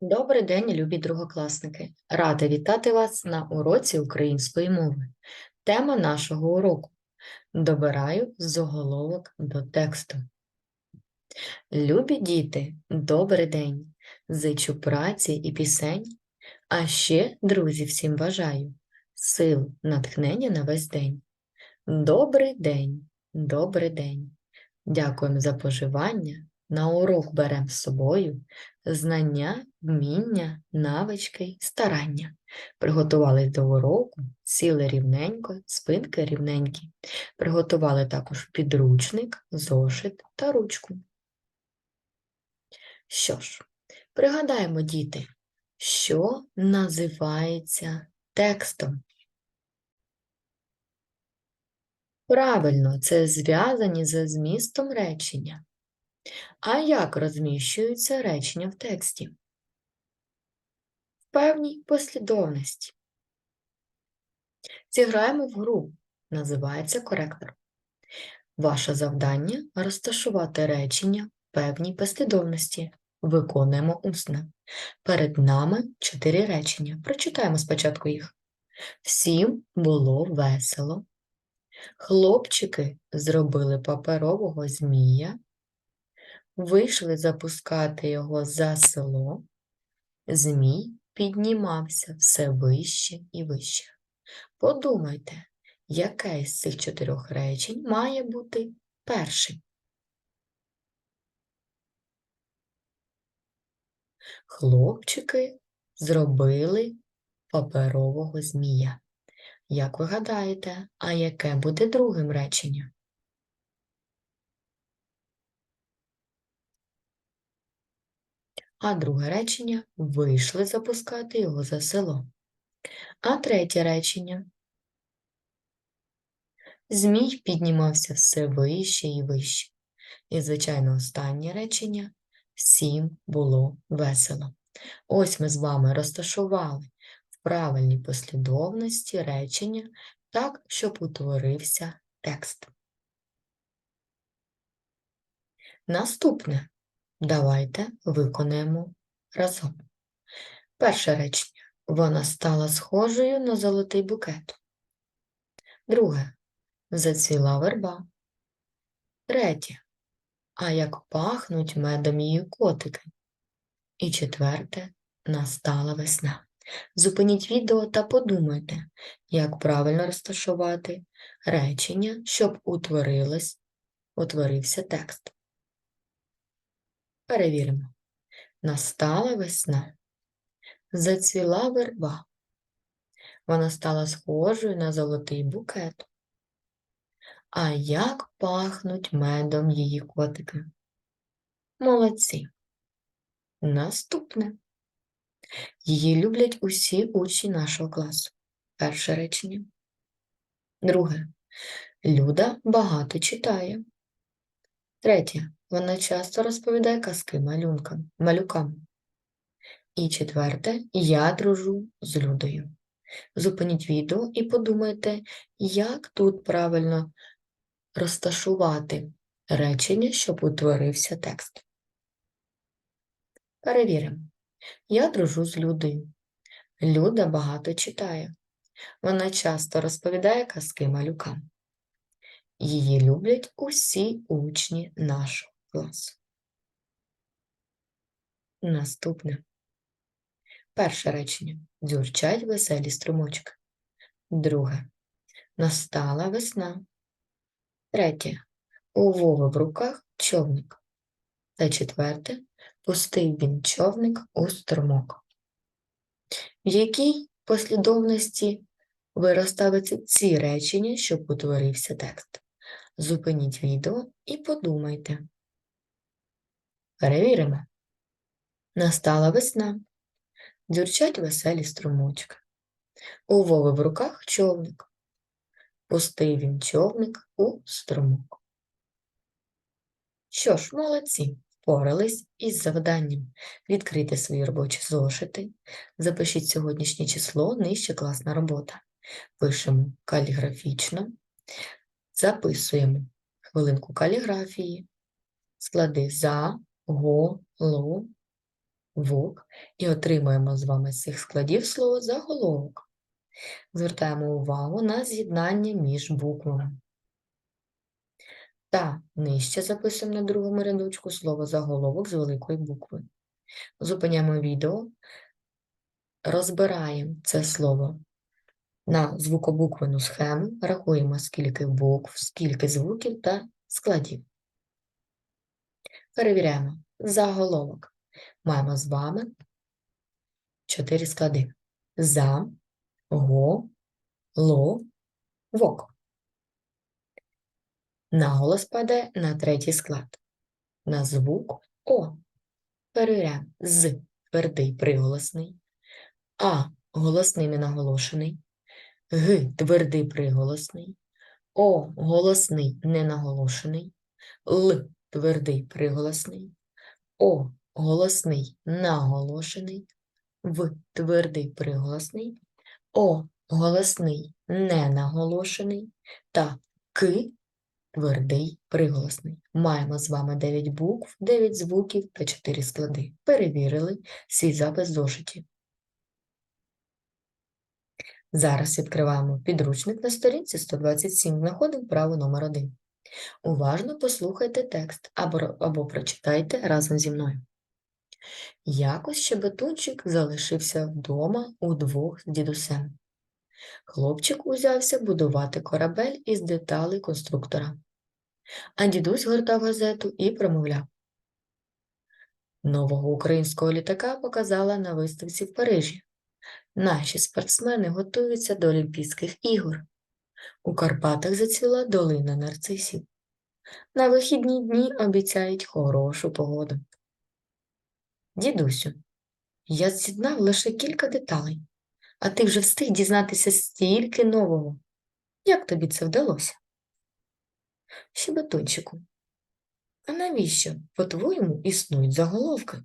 Добрий день, любі другокласники! Рада вітати вас на уроці української мови. Тема нашого уроку Добираю заголовок до тексту. Любі діти, добрий день! Зичу праці і пісень, а ще, друзі, всім бажаю сил, натхнення на весь день. Добрий день, добрий день! Дякуємо за поживання. На урок беремо з собою знання, вміння, навички, старання. Приготувались до уроку, сіли рівненько, спинки рівненькі. Приготували також підручник, зошит та ручку. Що ж, пригадаємо, діти, що називається текстом. Правильно, це зв'язані за змістом речення. А як розміщуються речення в тексті? В певній послідовності. Зіграємо в гру, називається коректор. Ваше завдання розташувати речення в певній послідовності. Виконуємо усно. Перед нами чотири речення. Прочитаємо спочатку їх. Всім було весело. Хлопчики зробили паперового змія вийшли запускати його за село, Змій піднімався все вище і вище. Подумайте, яке з цих чотирьох речень має бути першим? Хлопчики зробили паперового змія. Як ви гадаєте, а яке буде другим реченням? А друге речення вийшли запускати його за село. А третє речення Змій піднімався все вище і вище. І, звичайно, останнє речення всім було весело. Ось ми з вами розташували в правильній послідовності речення так, щоб утворився текст. Наступне Давайте виконаємо разом. Перше речення. Вона стала схожою на золотий букет. Друге. Зацвіла верба. Третє. А як пахнуть медом її котики. І четверте. Настала весна. Зупиніть відео та подумайте, як правильно розташувати речення, щоб утворилось, утворився текст. Перевіримо. Настала весна. Зацвіла верба. Вона стала схожою на золотий букет. А як пахнуть медом її котики? Молодці. Наступне. Її люблять усі учні нашого класу. Перше речення. Друге. Люда багато читає. Третє. Вона часто розповідає казки малюнкам, малюкам. І четверте, я дружу з Людою. Зупиніть відео і подумайте, як тут правильно розташувати речення, щоб утворився текст. Перевіримо. Я дружу з Людою. Люда багато читає. Вона часто розповідає казки малюкам. Її люблять усі учні нашого класу. Наступне. Перше речення. Дзюрчать веселі струмочки. Друге. Настала весна. Третє. У Вови в руках човник. Та четверте. Пустив він човник у струмок. В якій послідовності ви розставите ці речення, щоб утворився текст? Зупиніть відео і подумайте. Перевіримо. Настала весна. Дзюрчать веселі струмочки. У Вови в руках човник. Пустив він човник у струмок. Що ж, молодці, впорались із завданням. Відкрийте свої робочі зошити. Запишіть сьогоднішнє число нижче класна робота. Пишемо каліграфічно. Записуємо хвилинку каліграфії, склади за, го, ло, вовк і отримаємо з вами з цих складів слово заголовок. Звертаємо увагу на з'єднання між буквами. Та нижче записуємо на другому рядочку слово заголовок з великої букви. Зупиняємо відео, розбираємо це слово на звукобуквену схему, рахуємо, скільки букв, скільки звуків та складів. Перевіряємо заголовок. Маємо з вами чотири склади. За, го, ло, вок. Наголос паде на третій склад. На звук О. Перевіряємо з твердий приголосний, А голосний ненаголошений, Г твердий приголосний, О голосний ненаголошений, Л твердий приголосний, О голосний наголошений, В твердий приголосний, О голосний ненаголошений. Та К твердий приголосний. Маємо з вами 9 букв, 9 звуків та 4 склади. Перевірили. Свій запис в зошиті. Зараз відкриваємо підручник на сторінці 127, знаходимо право номер 1. Уважно послухайте текст або, або прочитайте разом зі мною. Якось щебетунчик залишився вдома удвох з дідусем. Хлопчик узявся будувати корабель із деталей конструктора. А дідусь гортав газету і промовляв. Нового українського літака показала на виставці в Парижі. Наші спортсмени готуються до Олімпійських ігор. У Карпатах зацвіла долина нарцисів. На вихідні дні обіцяють хорошу погоду. Дідусю, я з'єднав лише кілька деталей, а ти вже встиг дізнатися стільки нового. Як тобі це вдалося? Щебетунчику, а навіщо, по-твоєму, існують заголовки?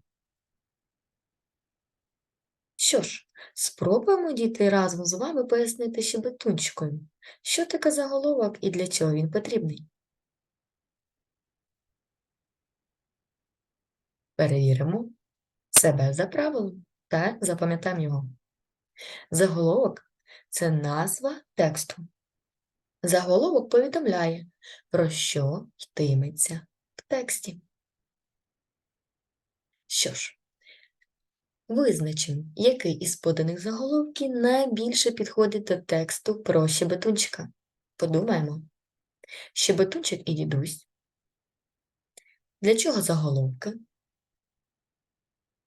Що ж, спробуємо діти разом з вами пояснити щебетунчикові, що таке заголовок і для чого він потрібний. Перевіримо себе за правилом та запам'ятаємо його. Заголовок це назва тексту. Заголовок повідомляє, про що йтиметься в тексті. Що ж, визначимо, який із поданих заголовків найбільше підходить до тексту про щебетунчика. Подумаємо. Щебетунчик і дідусь. Для чого заголовки?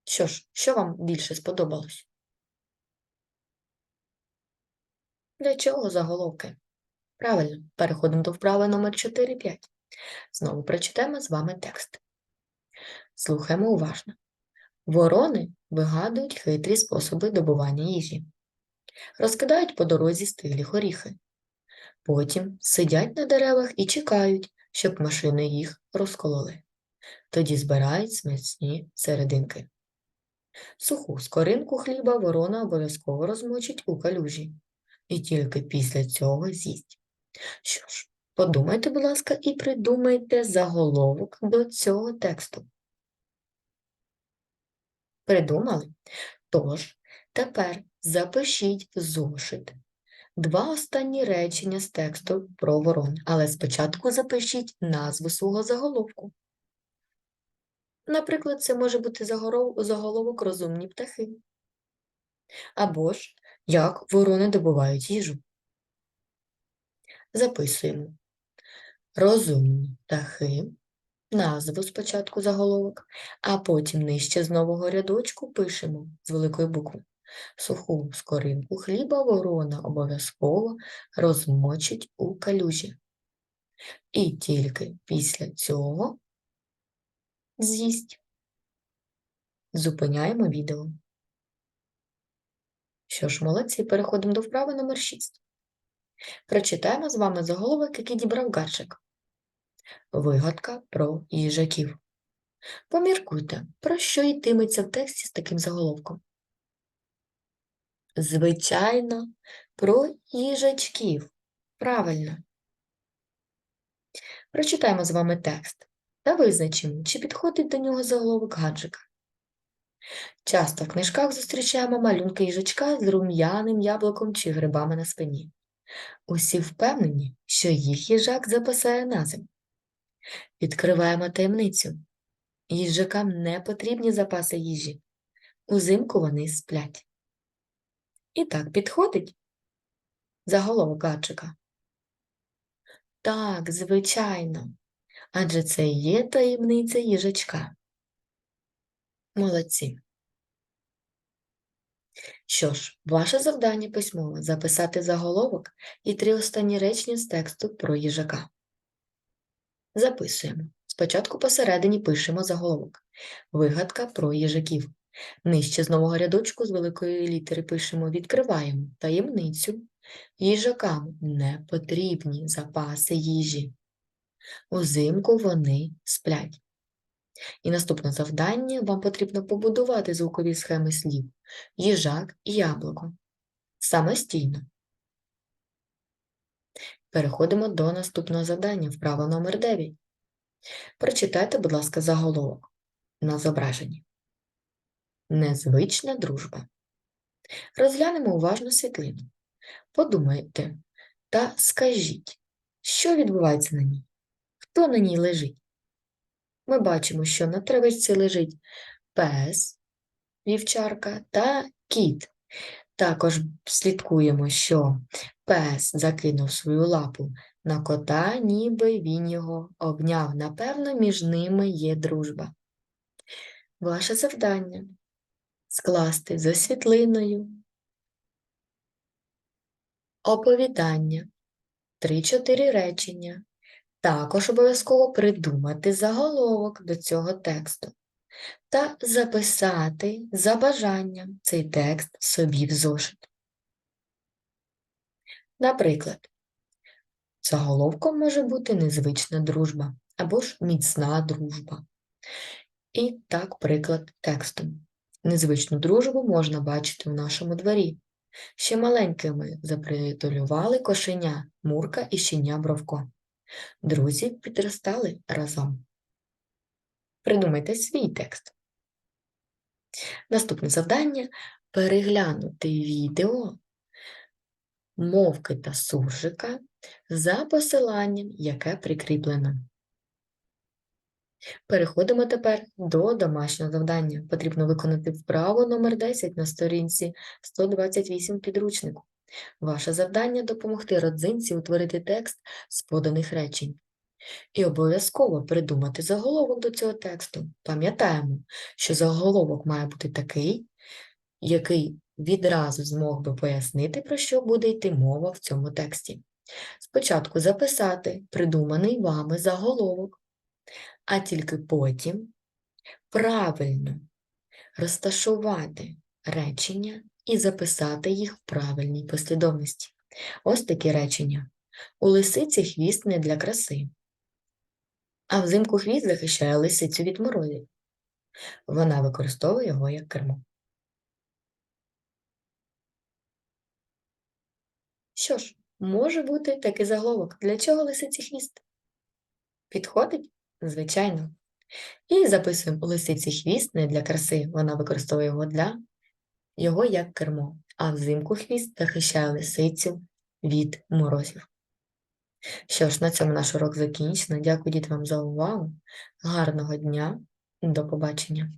Що ж, що вам більше сподобалось? Для чого заголовки? Правильно, переходимо до вправи номер 4-5. Знову прочитаємо з вами текст. Слухаємо уважно. Ворони вигадують хитрі способи добування їжі. Розкидають по дорозі стиглі горіхи. Потім сидять на деревах і чекають, щоб машини їх розкололи. Тоді збирають смачні серединки. Суху скоринку хліба ворона обов'язково розмочить у калюжі і тільки після цього з'їсть. Що ж, подумайте, будь ласка, і придумайте заголовок до цього тексту. Придумали? Тож, тепер запишіть зошит два останні речення з тексту про ворон, але спочатку запишіть назву свого заголовку. Наприклад, це може бути заголовок розумні птахи. Або ж як ворони добувають їжу. Записуємо розумні птахи, назву спочатку заголовок, а потім нижче з нового рядочку пишемо з великої букви. Суху скоринку хліба ворона обов'язково розмочить у калюжі. І тільки після цього з'їсть. Зупиняємо відео. Що ж, молодці, переходимо до вправи номер 6. Прочитаємо з вами заголовок, який дібрав Гарчик. Вигадка про їжаків. Поміркуйте, про що йтиметься в тексті з таким заголовком. Звичайно, про їжачків. Правильно. Прочитаємо з вами текст та визначимо, чи підходить до нього заголовок гаджика. Часто в книжках зустрічаємо малюнки їжачка з рум'яним яблуком чи грибами на спині. Усі впевнені, що їх їжак запасає на зиму. Відкриваємо таємницю. Їжакам не потрібні запаси їжі. Узимку вони сплять. І так підходить заголовок гаджика. Так, звичайно, адже це є таємниця їжачка. Молодці. Що ж, ваше завдання письмово записати заголовок і три останні речення з тексту про їжака. Записуємо. Спочатку посередині пишемо заголовок. Вигадка про їжаків. Нижче з нового рядочку з великої літери пишемо відкриваємо таємницю. Їжакам не потрібні запаси їжі. Узимку вони сплять. І наступне завдання вам потрібно побудувати звукові схеми слів їжак і яблуко. Самостійно. Переходимо до наступного завдання, вправа номер 9. Прочитайте, будь ласка, заголовок на зображенні. Незвична дружба. Розглянемо уважно світлину. Подумайте та скажіть, що відбувається на ній? Хто на ній лежить? Ми бачимо, що на травичці лежить пес, вівчарка та кіт. Також слідкуємо, що пес закинув свою лапу на кота, ніби він його обняв. Напевно, між ними є дружба. Ваше завдання скласти за світлиною оповідання, 3-4 речення. Також обов'язково придумати заголовок до цього тексту та записати за бажанням цей текст собі в зошит. Наприклад, заголовком може бути незвична дружба або ж міцна дружба. І так, приклад тексту. Незвичну дружбу можна бачити в нашому дворі. Ще маленькими запритулювали кошеня Мурка і щеня Бровко. Друзі підростали разом. Придумайте свій текст. Наступне завдання переглянути відео мовки та суржика за посиланням, яке прикріплено. Переходимо тепер до домашнього завдання. Потрібно виконати вправу номер 10 на сторінці 128 підручнику. Ваше завдання допомогти родзинці утворити текст з поданих речень. І обов'язково придумати заголовок до цього тексту. Пам'ятаємо, що заголовок має бути такий, який відразу змог би пояснити, про що буде йти мова в цьому тексті. Спочатку записати придуманий вами заголовок, а тільки потім правильно розташувати речення і записати їх в правильній послідовності. Ось такі речення. У лисиці хвіст не для краси, а взимку хвіст захищає лисицю від морозів. Вона використовує його як кермо. Що ж, може бути такий заголовок. Для чого лисиці хвіст? Підходить? Звичайно. І записуємо лисиці хвіст не для краси. Вона використовує його для його як кермо, а взимку хвіст захищає лисицю від морозів. Що ж, на цьому наш урок закінчено. Дякую дітям вам за увагу. Гарного дня, до побачення!